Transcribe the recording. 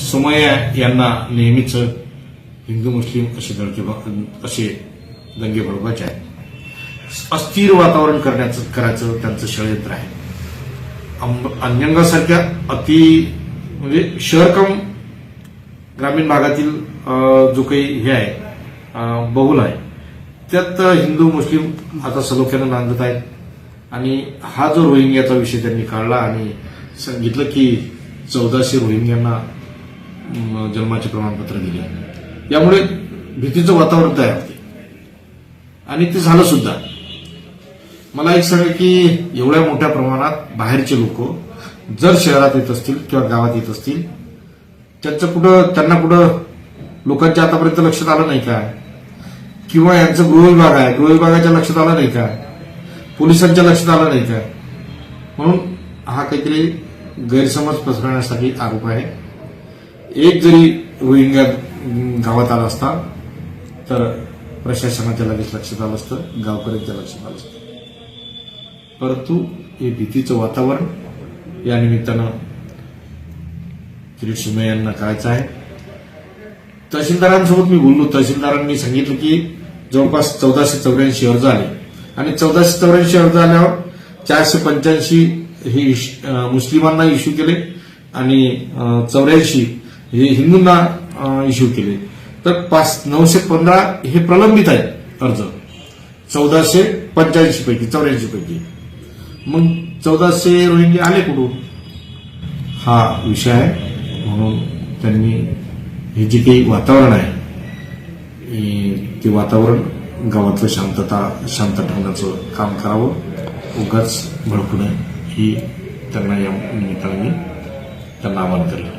सुमया यांना नेहमीच हिंदू मुस्लिम असे दर्जे असे दंगे भडवायचे आहेत अस्थिर वातावरण करण्याचं करायचं त्यांचं षडयंत्र आहे अंब- अंजंगासारख्या अति म्हणजे शहरकम ग्रामीण भागातील जो काही हे आहे बहुल आहे त्यात हिंदू मुस्लिम आता सलोख्यानं नांदत आहेत आणि हा जो रोहिंग्याचा विषय त्यांनी काढला आणि सांगितलं की चौदाशे रोहिंग्यांना जन्माचे प्रमाणपत्र दिले. यामुळे भीतीचं वातावरण तयार होते. आणि ते झालं सुद्धा. मला एक सांगा की एवढ्या मोठ्या प्रमाणात बाहेरचे लोक जर शहरात येत असतील किंवा गावात येत असतील त्यांचं कुठं त्यांना कुठं लोकांच्या आतापर्यंत लक्षात आलं नाही का? किंवा यांचं गृहविभाग आहे गृहविभागाच्या लक्षात आलं नाही का? पोलिसांच्या लक्षात आलं नाही का? म्हणून हा काहीतरी गैरसमज पसरवण्यासाठी आरोप आहे. एक जरी रोहिंग्या गावात आला असता तर प्रशासनाच्या लगेच लक्षात आलं असतं गावकऱ्यांच्या लक्षात आलं असतं. परंतु हे भीतीचं वातावरण या निमित्तानं किरीट सुमे यांना कळायचं आहे. तहसीलदारांसोबत मी बोललो. तहसीलदारांनी सांगितलं की जवळपास चौदाशे चौऱ्याऐंशी अर्ज आले. आणि चौदाशे चौऱ्याऐंशी अर्ज आल्यावर चारशे पंच्याऐंशी हे मुस्लिमांना इश्यू केले आणि चौऱ्याऐंशी हे हिंदूंना इश्यू केले. तर पाच नऊशे पंधरा हे प्रलंबित आहेत अर्ज. चौदाशे पंच्याऐंशी पैकी चौऱ्याऐंशी पैकी. मग चौदाशे रोहिंगे आले कुठून? हा विषय आहे. म्हणून त्यांनी हे जे काही वातावरण आहे ते वातावरण गावातलं शांतता शांत ठेवण्याचं काम करावं. उगाच भडकू नये. ही त्यांना या निमित्ताने मी त्यांना आवाहन करेल